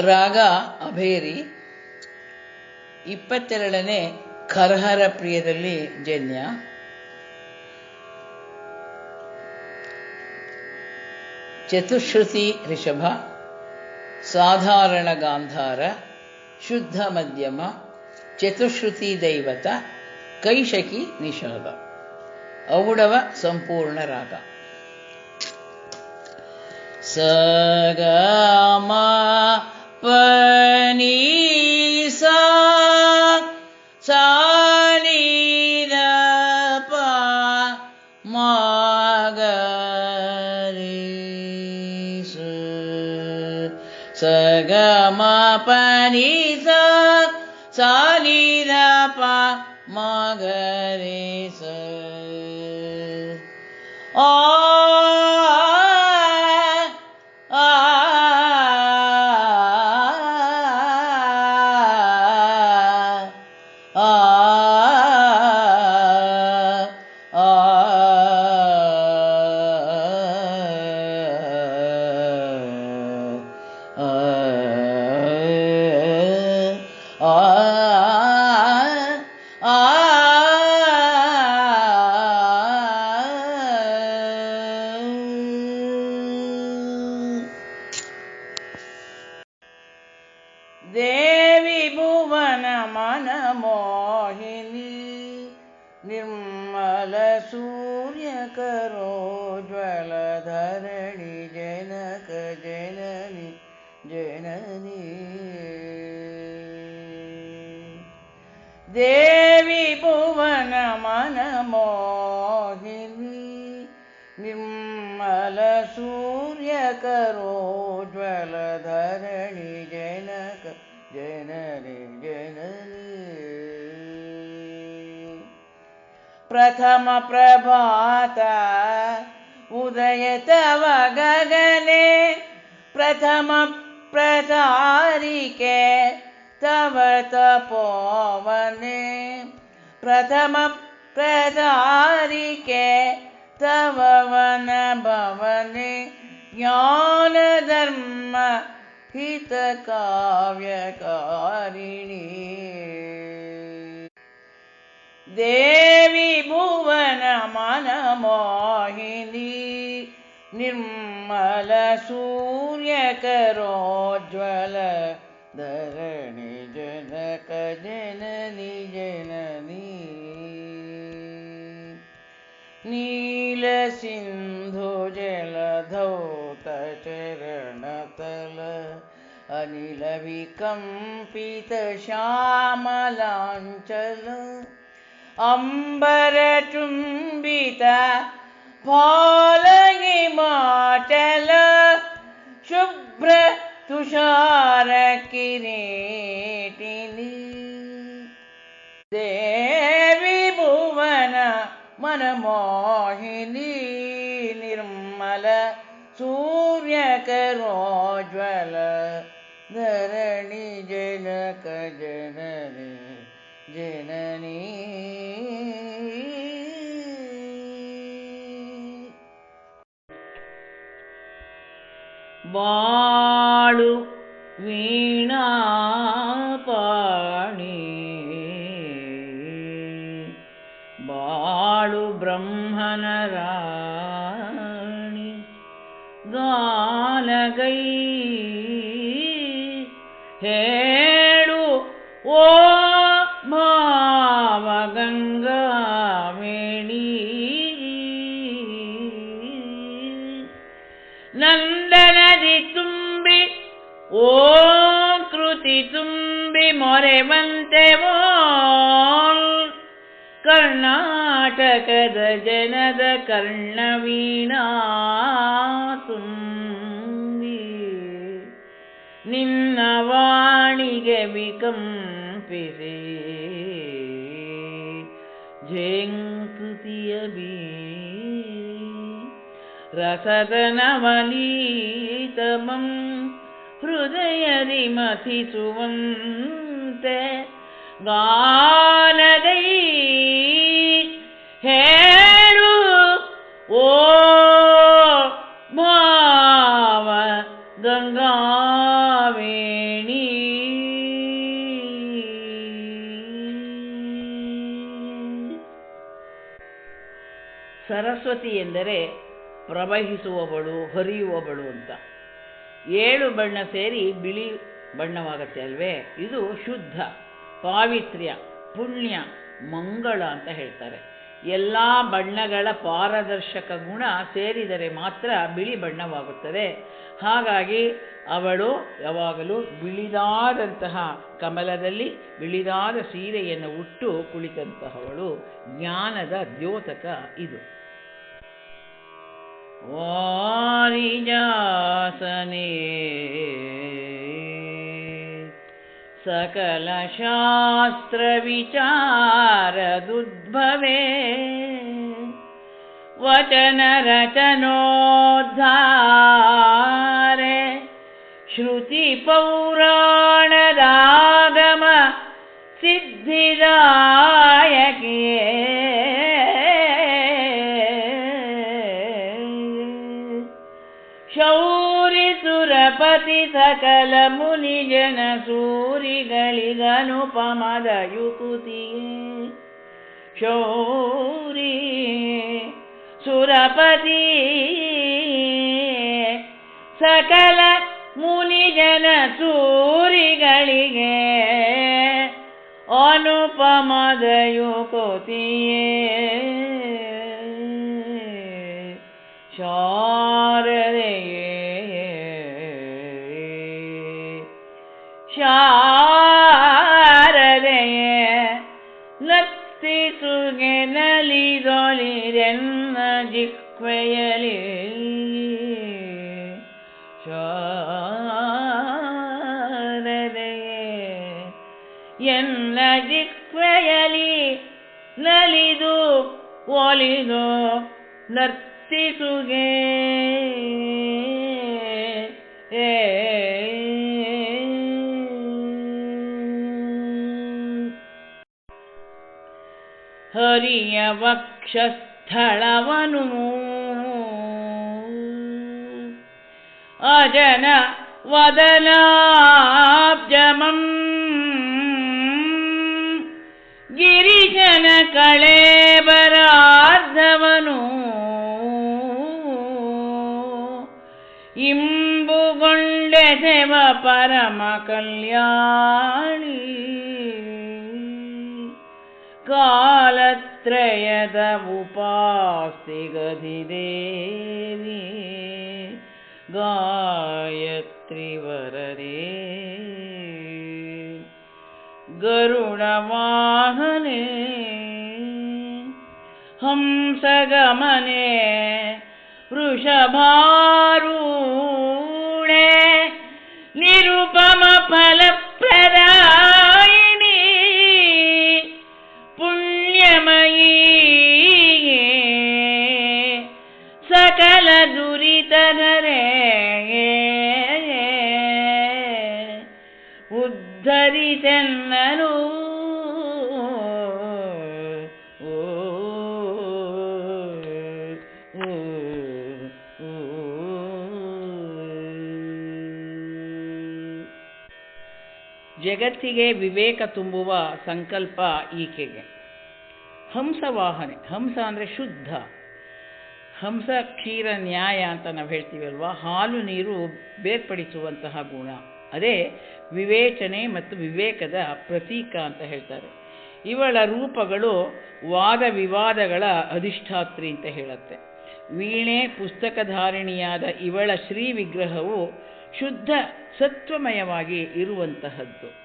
ರಾಗ ಅಭೇರಿ. ಇಪ್ಪತ್ತೆರಡನೇ ಕರಹರ ಪ್ರಿಯದಲ್ಲಿ ಜನ್ಯ. ಚತುಶ್ರುತಿ ರಿಷಭ, ಸಾಧಾರಣ ಗಾಂಧಾರ, ಶುದ್ಧ ಮಧ್ಯಮ, ಚತುಶ್ರುತಿ ದೈವತ ಕೈಶಕಿ ನಿಷಾದ. ಔಡವ ಸಂಪೂರ್ಣ ರಾಗ. ಗ ಸಾ ಸಾನಿದ பனீசா சாலித மாகரீசு சகம பனீசா சாலித மாகரீசு ஆ देवी भुवनमनमो दिनी जनक जननि ज्वलधरणि प्रथमप्रभात उदय तव गगने प्रथमप्रचारिके ಪ್ರಥಮ ಪ್ರಭಾತ ಉದಯ ತವ ಗಗನೆ ಪ್ರಥಮ ಪ್ರಚಾರಿಕೆ ತವ ತಪೋವನೆ ಪ್ರಥಮ ಪ್ರಚಾರಿಕೆ ತವ ವನ नीलसिन्धुजलधौतचरणतल अनिलविकम्पितश्यामलाञ्चल। अम्बरचुम्बित चरणलम् पीत दे ಮನಮೋಹಿನಿ ನಿರ್ಮಲ ಸೂರ್ಯ ಕರೋಜ್ವಲ ಧರಣಿ ಜನಕ ಜನನಿ ಜನನಿ. ಬಾಳು ವೀಣಾ ಗಾನಗೈ ಹೇಳು ಓ ಭಾವ ಗಂಗಾವೇಣಿ ನಂದನದಿ ತುಂಬಿ ಓ ಕೃತಿ ತುಂಬಿ ಮೊರೆ ಓ ಕರ್ನಾಟಕದ ಜನದ ಕರ್ಣವೀಣಾ ನಿನ್ನ ವಾಣಿಗೆ ವಿಕಂಪಿಸಿ ಜೇಂಕೃತಿಯ ಬೀ ರಸದನವನೀತಮಂ ಹೃದಯದಿ ಮಥಿಸುವಂತೆ. ಗಾನಗೈ ಎಂದರೆ ಪ್ರವಹಿಸುವವಳು, ಹರಿಯುವವಳು ಅಂತ. ಏಳು ಬಣ್ಣ ಸೇರಿ ಬಿಳಿ ಬಣ್ಣವಾಗತ್ತೆ ಅಲ್ವೇ? ಇದು ಶುದ್ಧ, ಪಾವಿತ್ರ್ಯ, ಪುಣ್ಯ, ಮಂಗಳ ಅಂತ ಹೇಳ್ತಾರೆ. ಎಲ್ಲ ಬಣ್ಣಗಳ ಪಾರದರ್ಶಕ ಗುಣ ಸೇರಿದರೆ ಮಾತ್ರ ಬಿಳಿ ಬಣ್ಣವಾಗುತ್ತದೆ. ಹಾಗಾಗಿ ಅವಳು ಯಾವಾಗಲೂ ಬಿಳಿದಾದಂತಹ ಕಮಲದಲ್ಲಿ ಬಿಳಿದಾದ ಸೀರೆಯನ್ನು ಉಟ್ಟು ಕುಳಿತಂತಹವಳು ಜ್ಞಾನದ ದ್ಯೋತಕ ಇದು. वारिजासने। सकलशास्त्रविचारदुद्भवे। वचनरचनोद्धारे। श्रुतिपौराणरागम सिद्धिदा ಶೌರಿ ಸುರಪತಿ ಸಕಲ ಮುನಿ ಜನ ಶೌರಿ ಸುರಪತಿ ಸಕಲ ಮುನಿ ಜನ ಸೂರಿಗಳಿಗೆ ಅನುಪಮದ ಯುಕುತಿಯೇ. ಜಿಕ್ವೆಯಲಿ ಶಾರದೆಯೇ ಎನ್ನ ಜಿಕ್ವೆಯಲಿ ನಲಿದು ಒಲಿದು ನರ್ತಿಸುಗೆ. ಏ ಹರಿಯ ವಕ್ಷಸ್ಥಳವನು ಅಜನ ವದನಾಬ್ಜಮಂ ಗಿರಿಜನ ಕಳೇಬರಾರ್ಧವನು ಇಂಬುಗೊಂಡೆ ದೇವ ಪರಮ ಕಲ್ಯಾಣಿ ಕಾಲತ್ರಯದ ಉಪಾಸ್ತಿಗದಿ ದೇವಿ ಗಾಯತ್ರಿ त्रिवररे गरुणवाहने हंसगमने। वृषभारूणे निरुपमफलप्रदायिनी। पुण्यमयी सकलदुरितधरे। ಓ. ಜಗತ್ತಿಗೆ ವಿವೇಕ ತುಂಬುವ ಸಂಕಲ್ಪ ಈಕೆಗೆ. ಹಂಸ ವಾಹನೆ ಹಂಸ ಅಂದರೆ ಶುದ್ಧ. ಹಂಸ, ಕ್ಷೀರ, ನ್ಯಾಯ ಅಂತ ನಾವು ಹೇಳ್ತೀವಲ್ವ? ಹಾಲು, ನೀರು ಬೇರ್ಪಡಿಸುವಂತಹ ಗುಣ. ಅದೇ ವಿವೇಚನೆ ಮತ್ತು ವಿವೇಕದ ಪ್ರತೀಕ ಅಂತ ಹೇಳ್ತಾರೆ. ಇವಳ ರೂಪಗಳು ವಾದ ವಿವಾದಗಳ ಅಧಿಷ್ಠಾತ್ರಿ ಅಂತ ಹೇಳುತ್ತೆ. ವೀಣೆ ಪುಸ್ತಕಧಾರಿಣಿಯಾದ ಇವಳ ಶ್ರೀ ವಿಗ್ರಹವು ಶುದ್ಧ ಸತ್ವಮಯವಾಗಿ ಇರುವಂತಹದ್ದು.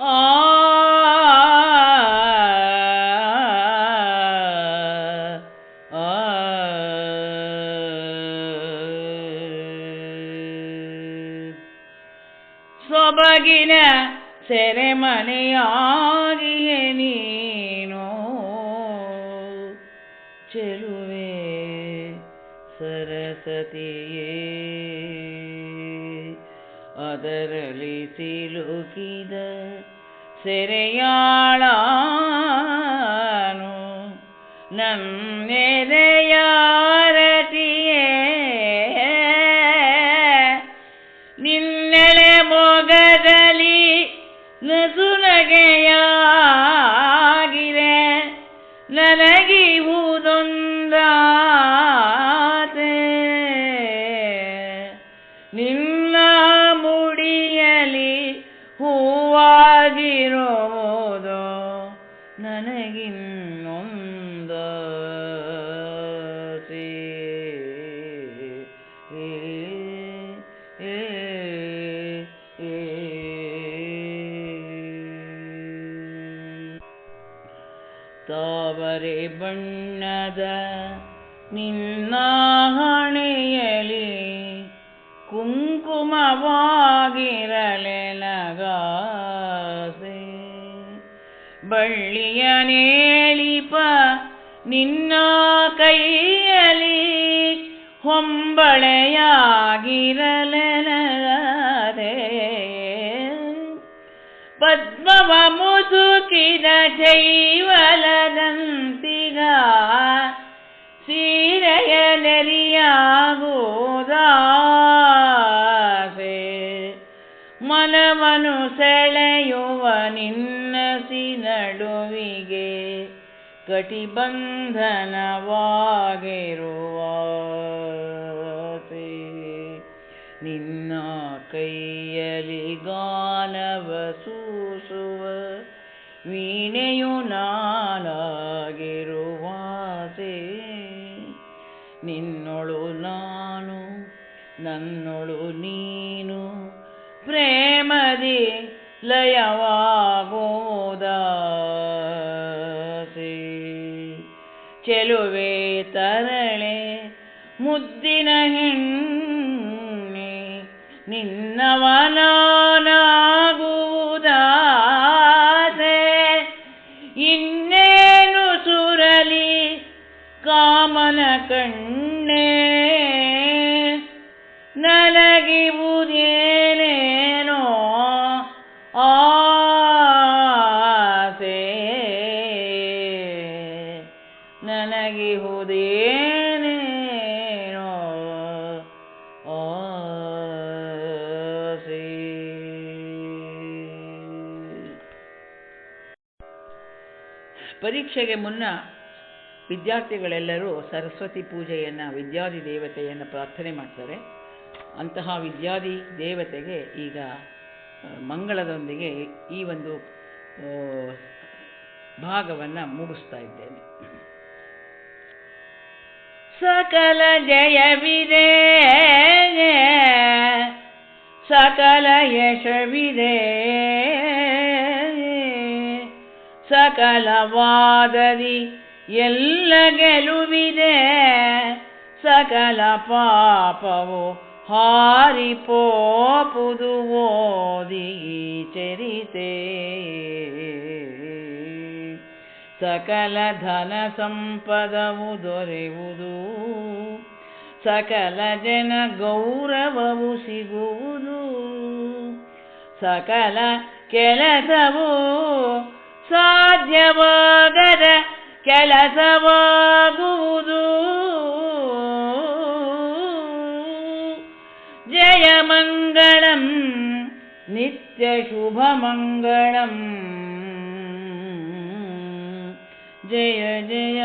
ಆ ಸೆರೆಮನೆಯಾಗಿಯೇ ನೀನು ಚೆಲುವೆ ಸರಸತಿಯೇ. ಅದರಲ್ಲಿ ಸಿಲುಕಿದ ಸೆರೆಯಾಳನು ನನ್ನೆದೆಯಾರತಿಯೇ ನನಗೆ ತಾವರೆ ಬಣ್ಣದ ನಿನ್ನ ಹಣೆಯಲಿ ಕುಂಕುಮವಾಗಿರಲೆನಗಾಸೆ ಬಳ್ಳಿಯ ನೇಳಿಪ ನಿನ್ನ ಕೈಯಲಿ ಹೊಂಬಳೆಯಾಗಿರಲೆನಗಾದೆ ಪದ್ಮವ ಮುದುಕಿನ ಜೈವಲದಂತಿಗ. ಸೀರೆಯ ನೆರಿಯಾಗುವುದಾಸೆ ಮನವನು ಸೆಳೆಯುವ ನಿನ್ನಸಿ ನಡುವಿಗೆ ಕಟಿಬಂಧನವಾಗಿರುವ ನಿನ್ನ ಕೈಯಲಿ ಗಾನವ ಸೂಸುವ ವೀಣೆಯು ನಾನಾಗಿರುವಾಸೆ. ನಿನ್ನೊಳು ನಾನು ನನ್ನೊಳು ನೀನು. ಪ್ರೇಮದಿ ಲಯವಾಗೋದ ಚೆಲುವೆ ತರಳೆ ಮುದ್ದಿನ ಹೆಣ್ಣೆ ನಿನ್ನವನಾಗುವುದಾಸೆ ಪರೀಕ್ಷೆಗೆ ಮುನ್ನ ವಿದ್ಯಾರ್ಥಿಗಳೆಲ್ಲರೂ ಸರಸ್ವತಿ ಪೂಜೆಯನ್ನು, ವಿದ್ಯಾದಿ ದೇವತೆಯನ್ನು ಪ್ರಾರ್ಥನೆ ಮಾಡ್ತಾರೆ. ಅಂತಹ ವಿದ್ಯಾದಿ ದೇವತೆಗೆ ಈಗ ಮಂಗಳದೊಂದಿಗೆ ಈ ಒಂದು ಭಾಗವನ್ನು ಮುಗಿಸ್ತಾ ಇದ್ದೇನೆ. ಸಕಲ ಜಯವಿದೆ ಸಕಲ ಯಶವಿದೆ ಸಕಲವಾದದಿ ಎಲ್ಲ ಗೆಲುವಿದೆ. ಸಕಲ ಪಾಪವು ಹಾರಿಪೋಪುದು ಓದಿ ಚರಿತೆ. ಸಕಲ ಧನ ಸಂಪದವು ದೊರೆಯುವುದು ಸಕಲ ಜನ ಗೌರವವು ಸಿಗುವುದು. ಸಕಲ ಕೆಲಸವು ಸಾಧ್ಯವಾಗದ ಕೆಲಸವಾಗುವುದು ಜಯ ಮಂಗಳಂ ನಿತ್ಯ ಶುಭ ಮಂಗಳಂ ಜಯ ಜಯ